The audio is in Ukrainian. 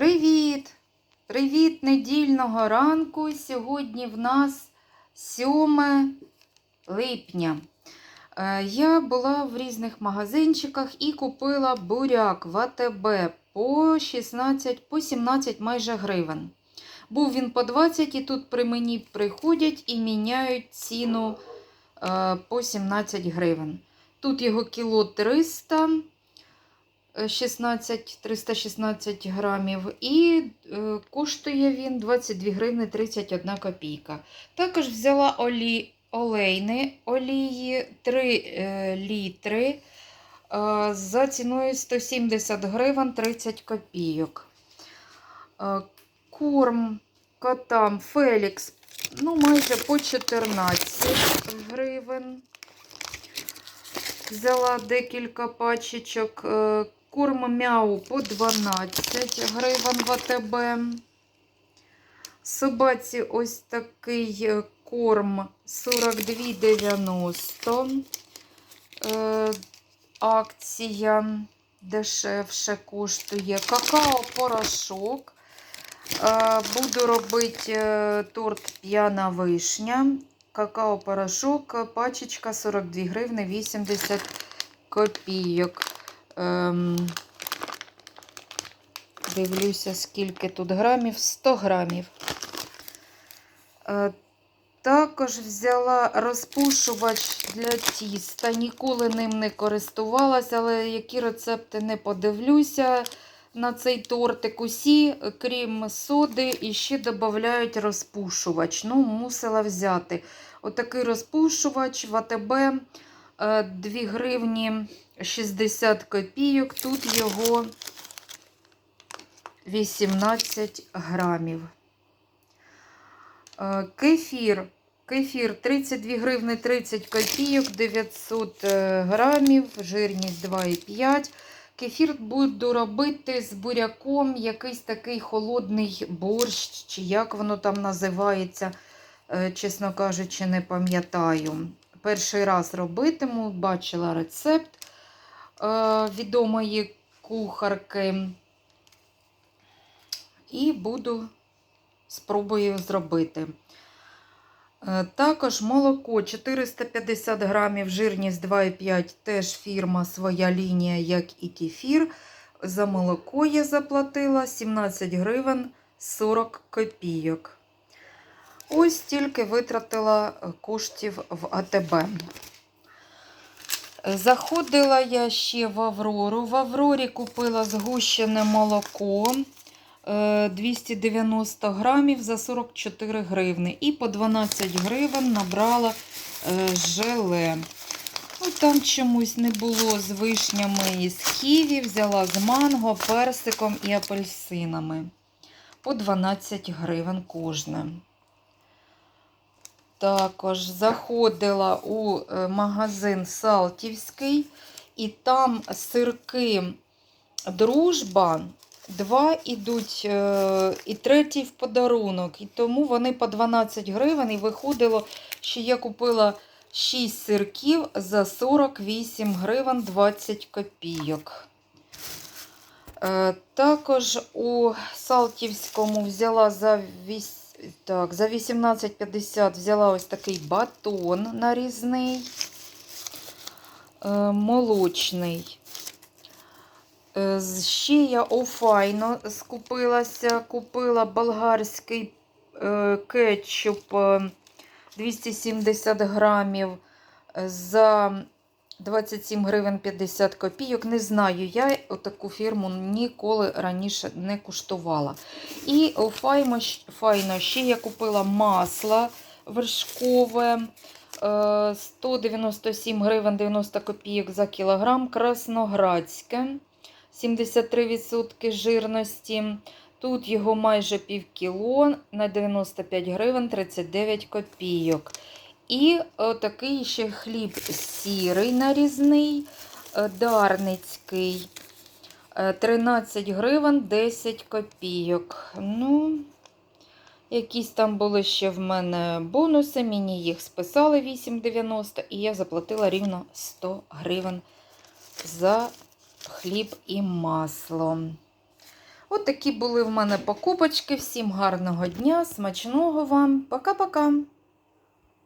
Привіт! Привіт недільного ранку. Сьогодні в нас 7 липня. Е, Я була в різних магазинчиках і купила буряк в АТБ по 16, по 17 майже гривень. Був він по 20 і тут при мені приходять і міняють ціну е, по 17 гривень. Тут його кіло 300 е, 16, 316 грамів і е, коштує він 22 гривни 31 копійка. Також взяла олі, олейни олії 3 е, літри е, за ціною 170 гривень 30 копійок. Е, корм котам Фелікс ну, майже по 14 гривень. Взяла декілька пачечок. Корм мяу по 12 гривень в АТБ. Собаці ось такий е, корм 42,90. Е, акція дешевше коштує. Какао-порошок. Е, буду робити торт п'яна вишня. Какао-порошок, пачечка 42 гривни 80 копійок. Ем, дивлюся, скільки тут грамів. 100 грамів. Е, також взяла розпушувач для тіста. Ніколи ним не користувалася, але які рецепти не подивлюся на цей тортик. Усі, крім соди, і ще додають розпушувач. Ну, мусила взяти. Отакий розпушувач в АТБ 2 гривні 60 копійок. Тут його 18 грамів. Е, Кефір. Кефір 32 гривни 30 копійок, 900 е, грамів, жирність 2,5. Кефір буду робити з буряком, якийсь такий холодний борщ, чи як воно там називається, е, чесно кажучи, не пам'ятаю. Перший раз робитиму, бачила рецепт е, відомої кухарки. І буду спробую зробити. Е, Також молоко 450 грамів, жирність 2,5, теж фірма своя лінія, як і кефір. За молоко я заплатила 17 гривень 40 копійок. Ось тільки витратила е, коштів в АТБ. Заходила я ще в Аврору. В Аврорі купила згущене молоко. е, 290 грамів за 44 гривни. І по 12 гривень набрала е, желе. Ну, Там чомусь не було з вишнями і з ківі. Взяла з манго, персиком і апельсинами. По 12 гривень кожне. Також заходила у е, магазин Салтівський, і там сирки Дружба. Два ідуть, е, і третій в подарунок. І тому вони по 12 гривень. І виходило, що я купила 6 сирків за 48 гривень 20 копійок. Е, Також у Салтівському взяла за віс- так, за 18,50 взяла ось такий батон нарізний, е, молочний. Е, Ще я офайно скупилася, купила болгарський е, кетчуп е, 270 грамів за 27 гривень 50 копійок. Не знаю, я таку фірму ніколи раніше не куштувала. І файно, файно ще я купила масло вершкове. е, 197 гривень 90 копійок за кілограм. Красноградське 73% жирності. Тут його майже пів кіло на 95 гривень 39 копійок. І такий ще хліб сірий нарізний, е, дарницький. е, 13 гривень 10 копійок. Ну, якісь там були ще в мене бонуси, мені їх списали 8,90 і я заплатила рівно 100 гривень за хліб і масло. От такі були в мене покупочки. Всім гарного дня, смачного вам. Пока-пока.